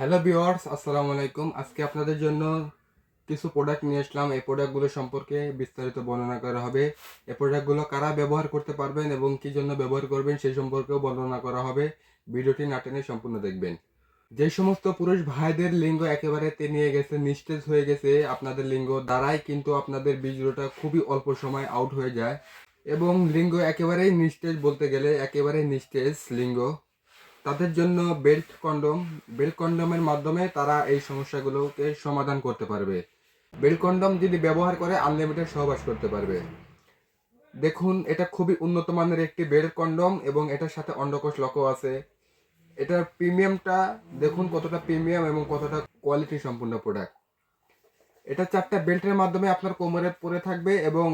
Hello viewers আসসালামু আলাইকুম। আজকে আপনাদের জন্য কিছু প্রোডাক্ট নিয়ে আসলাম। এই প্রোডাক্টগুলো সম্পর্কে বিস্তারিত বর্ণনা করা হবে। এই প্রোডাক্টগুলো কারা ব্যবহার করতে পারবেন এবং কি জন্য ব্যবহার করবেন সেই সম্পর্কেও বর্ণনা করা হবে। ভিডিওটি না টেনে সম্পূর্ণ দেখবেন। যে সমস্ত পুরুষ ভাইদের লিঙ্গ একেবারে তেনিয়ে গেছে, নিস্তেজ হয়ে গেছে, আপনাদের লিঙ্গ দ্বারাই কিন্তু আপনাদের বীজটা খুবই অল্প সময় আউট হয়ে যায়। এবং লিঙ্গ একেবারেই নিস্তেজ বলতে গেলে একেবারেই নিস্তেজ লিঙ্গ। তাদের জন্য বেল্ট কন্ডম, বেল্ট কন্ডমের মাধ্যমে তারা এই সমস্যাগুলোকে সমাধান করতে পারবে। বেল্ট কন্ডম যদি ব্যবহার করে আনলিমিটেড সহবাস করতে পারবে। দেখুন, এটা খুবই উন্নত মানের একটি বেল্ট কন্ডম এবং এটার সাথে অন্ডকোষ লকও আছে। এটার প্রিমিয়ামটা, দেখুন কতটা প্রিমিয়াম এবং কতটা কোয়ালিটি সম্পূর্ণ প্রোডাক্ট। এটা চারটা বেল্টের মাধ্যমে আপনার কোমরে পরে থাকবে এবং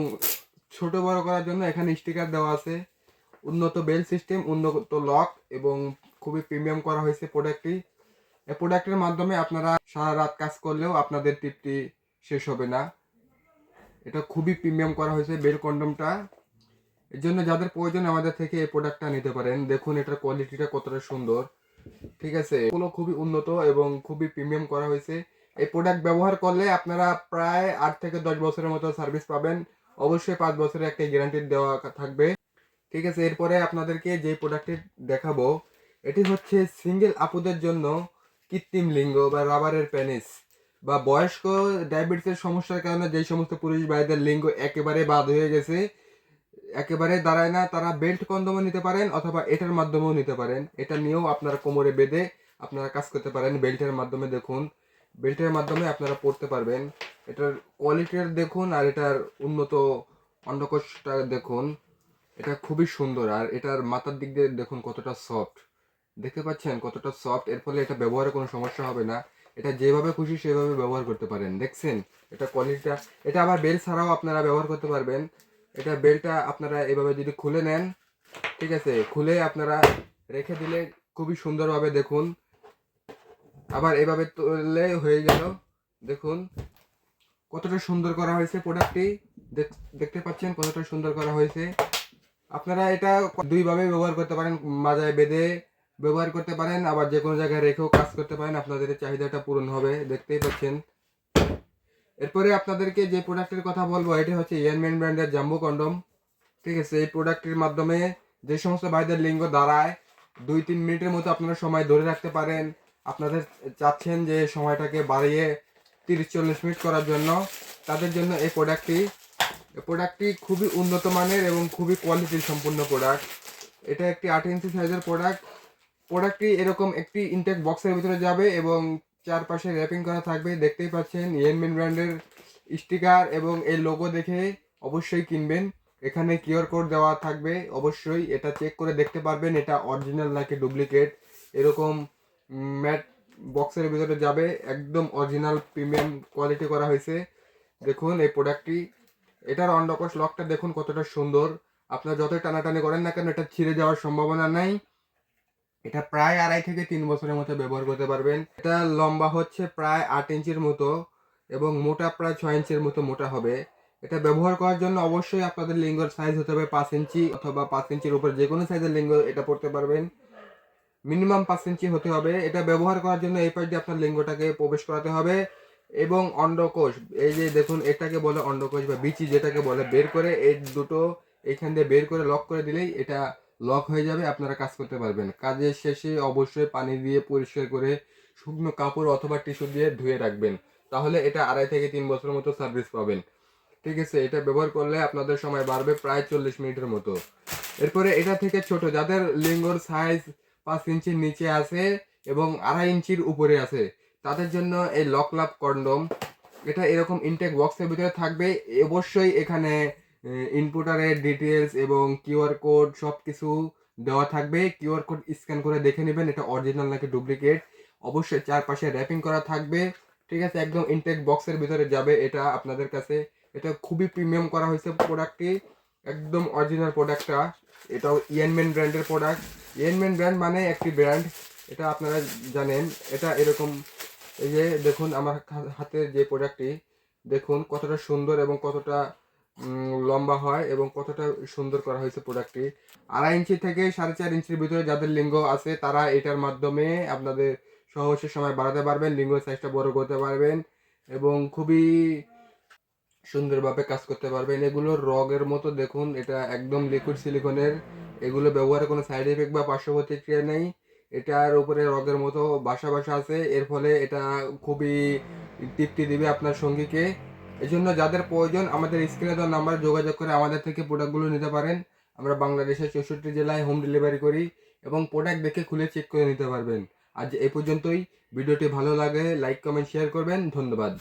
ছোট বড় করার জন্য এখানে স্টিকার দেওয়া আছে। উন্নত বেল্ট সিস্টেম, উন্নত লক এবং খুবই প্রিমিয়াম করা হয়েছে প্রোডাক্টটি এই প্রোডাক্টের মাধ্যমে আপনারা সারা রাত কাজ করলেও আপনাদের টিপটি শেষ হবে না। এটা খুবই প্রিমিয়াম করা হয়েছে বেল কন্ডমটা এর জন্য যাদের প্রয়োজন আমাদের থেকে এই প্রোডাক্টটা নিতে পারেন। দেখুন এটার কোয়ালিটিটা কতটা সুন্দর। ঠিক আছে? এগুলো খুবই উন্নত এবং খুবই প্রিমিয়াম করা হয়েছে। এই প্রোডাক্ট ব্যবহার করলে আপনারা প্রায় আট থেকে দশ বছরের মতো সার্ভিস পাবেন। অবশ্যই পাঁচ বছরের একটা গ্যারান্টি দেওয়া থাকবে। ঠিক আছে? এরপরে আপনাদেরকে যে প্রোডাক্টটি দেখাবো এটি হচ্ছে সিঙ্গেল আপুদের জন্য কৃত্রিম লিঙ্গ বা রাবারের পেনিস। বা বয়স্ক ডায়াবেটিসের সমস্যার কারণে যে সমস্ত পুরুষ ভাইদের লিঙ্গ একেবারে বাদ হয়ে গেছে, একেবারে দাঁড়ায় না, তারা বেল্ট কন্ডমও নিতে পারেন অথবা এটার মাধ্যমেও নিতে পারেন। এটা নিয়েও আপনারা কোমরে বেঁধে আপনারা কাজ করতে পারেন। বেল্টের মাধ্যমে দেখুন, বেল্টের মাধ্যমে আপনারা পড়তে পারবেন। এটার কোয়ালিটির দেখুন আর এটার উন্নত অন্ডকোষটা দেখুন। এটা খুবই সুন্দর আর এটার মাথার দিক দিয়ে দেখুন কতটা সফট। দেখতে পাচ্ছেন কতটা সফট এর ফলে এটা ব্যবহারে কোনো সমস্যা হবে না। এটা যেভাবে খুশি সেভাবে ব্যবহার করতে পারেন। দেখছেন? এটা কোয়ালিটিটা এটা আবার বেল ছাড়াও আপনারা ব্যবহার করতে পারবেন। এটা বেলটা আপনারা এভাবে যদি খুলে নেন, ঠিক আছে, খুলে আপনারা রেখে দিলে খুবই সুন্দরভাবে দেখুন। আবার এভাবে তুললে হয়ে গেল, দেখুন, কতটা সুন্দর করা হয়েছে প্রোডাক্টটি দেখতে পাচ্ছেন কতটা সুন্দর করা হয়েছে। আপনারা এটা দুইভাবে ব্যবহার করতে পারেন, মাজায় বেঁধে ব্যবহার করতে পারেন, আবার যে কোনো জায়গায় রেখেও কাজ করতে পারেন, আপনাদের চাহিদাটা পূরণ হবে, দেখতেই পাচ্ছেন। এরপরে আপনাদেরকে যে প্রোডাক্টের কথা বলব, এটি হচ্ছে ইয়ানম্যান ব্র্যান্ডের জাম্বো কন্ডম। ঠিক আছে, এই প্রোডাক্টের মাধ্যমে যে সমস্ত ভাইদের লিঙ্গ দাঁড়ায়, দুই তিন মিনিটের মতো আপনারা সময় ধরে রাখতে পারেন। আপনাদের চাচ্ছেন যে সময়টাকে বাড়িয়ে তিরিশ চল্লিশ মিনিট করার জন্য, তাদের জন্য এই প্রোডাক্টটি প্রোডাক্টটি খুবই উন্নত মানের এবং খুবই কোয়ালিটি সম্পূর্ণ প্রোডাক্ট এটা একটি আট ইঞ্চি সাইজের প্রোডাক্ট প্রোডাক্টটি এরকম একটি ইনটেক বক্সের ভিতরে যাবে এবং চারপাশে র্যাপিং করা থাকবে। দেখতেই পাচ্ছেন ইয়েনমিন ব্র্যান্ডের স্টিকার এবং এই লোগো দেখে অবশ্যই কিনবেন। এখানে কিউআর কোড দেওয়া থাকবে, অবশ্যই এটা চেক করে দেখতে পারবেন। এটা অরিজিনাল নাকি ডুপ্লিকেট এরকম ম্যাট বক্সের ভিতরে যাবে, একদম অরিজিনাল প্রিমিয়াম কোয়ালিটি করা হয়েছে। দেখুন এই প্রোডাক্টটি এটার অন্ডকোষ লকটা দেখুন কতটা সুন্দর। আপনার যতই টানাটানি করেন না কেন, এটা ছিঁড়ে যাওয়ার সম্ভাবনা নাই। এটা প্রায় আড়াই থেকে তিন বছরের মতো ব্যবহার করতে পারবেন। এটা লম্বা হচ্ছে প্রায় আট ইঞ্চির মতো এবং মোটা প্রায় ছয় ইঞ্চির মতো মোটা হবে। এটা ব্যবহার করার জন্য অবশ্যই আপনাদের লিঙ্গর সাইজ হতে হবে পাঁচ ইঞ্চি অথবা পাঁচ ইঞ্চির উপর যে কোনো সাইজের লিঙ্গ এটা পড়তে পারবেন। মিনিমাম পাঁচ ইঞ্চি হতে হবে। এটা ব্যবহার করার জন্য এই পাশ দিয়ে আপনার লিঙ্গটাকে প্রবেশ করাতে হবে এবং অন্ডকোষ, এই যে দেখুন এটাকে বলে অন্ডকোষ বা বিচি যেটাকে বলে, বের করে এই দুটো এইখান দিয়ে বের করে লক করে দিলেই এটা লক হয়ে যাবে, আপনারা কাজ করতে পারবেন। কাজের শেষে অবশ্যই পানি দিয়ে পরিষ্কার করে শুকনো কাপড় অথবা টিস্যু দিয়ে ধুয়ে রাখবেন। তাহলে এটা আড়াই থেকে তিন বছরের মতো সার্ভিস পাবেন। ঠিক আছে, এটা ব্যবহার করলে আপনাদের সময় বাড়বে প্রায় চল্লিশ মিনিটের মতো। এরপরে এটা থেকে ছোট, যাদের লিঙ্গর সাইজ পাঁচ ইঞ্চির নিচে আছে এবং আড়াই ইঞ্চির উপরে আছে, তাদের জন্য এই লক লাভ কন্ডম, এটা এরকম ইনটেক বক্সের ভিতরে থাকবে। অবশ্যই এখানে ইনপুটারের ডিটেলস এবং কিউআর কোড সব কিছু দেওয়া থাকবে। কিউআর কোড স্ক্যান করে দেখে নেবেন, এটা অরিজিনাল নাকি ডুপ্লিকেট অবশ্যই চারপাশে র্যাপিং করা থাকবে। ঠিক আছে, একদম ইনটেক বক্সের ভিতরে যাবে এটা আপনাদের কাছে। এটা খুবই প্রিমিয়াম করা হয়েছে প্রোডাক্টটি একদম অরিজিনাল প্রোডাক্টটা এটাও ইয়ানমেন ব্র্যান্ডের প্রোডাক্ট ইয়ানমেন ব্র্যান্ড মানে একটি ব্র্যান্ড এটা আপনারা জানেন। এটা এরকম, এই যে দেখুন আমার হাতে যে প্রোডাক্টটি দেখুন কতটা সুন্দর এবং কতটা লম্বা হয় এবং কতটা সুন্দর করা হয়েছে প্রোডাক্টটি আড়াই ইঞ্চি থেকে সাড়ে চার ইঞ্চির ভিতরে যাদের লিঙ্গ আছে, তারা এটার মাধ্যমে আপনাদের সহসের সময় বাড়াতে পারবেন, লিঙ্গ সাইজটা বড় করতে পারবেন এবং খুবই সুন্দরভাবে কাজ করতে পারবেন। এগুলো রগের মতো দেখুন, এটা একদম লিকুইড সিলিকনের এগুলো ব্যবহারে কোনো সাইড এফেক্ট বা পার্শ্ব প্রতিক্রিয়া নেই। এটার উপরে রগের মতো বাসা বাসা আছে। এর ফলে এটা খুবই তৃপ্তি দিবে আপনার সঙ্গীকে। এই জন্য যাদের প্রয়োজন আমাদের স্ক্রিনে দেওয়া নাম্বারে যোগাযোগ করে আমাদের থেকে প্রোডাক্টগুলো নিতে পারেন। আমরা বাংলাদেশের চৌষট্টি জেলায় হোম ডেলিভারি করি এবং প্রোডাক্ট দেখে খুলে চেক করে নিতে পারবেন। আজ এ পর্যন্তই। ভিডিওটি ভালো লাগে লাইক কমেন্ট শেয়ার করবেন। ধন্যবাদ।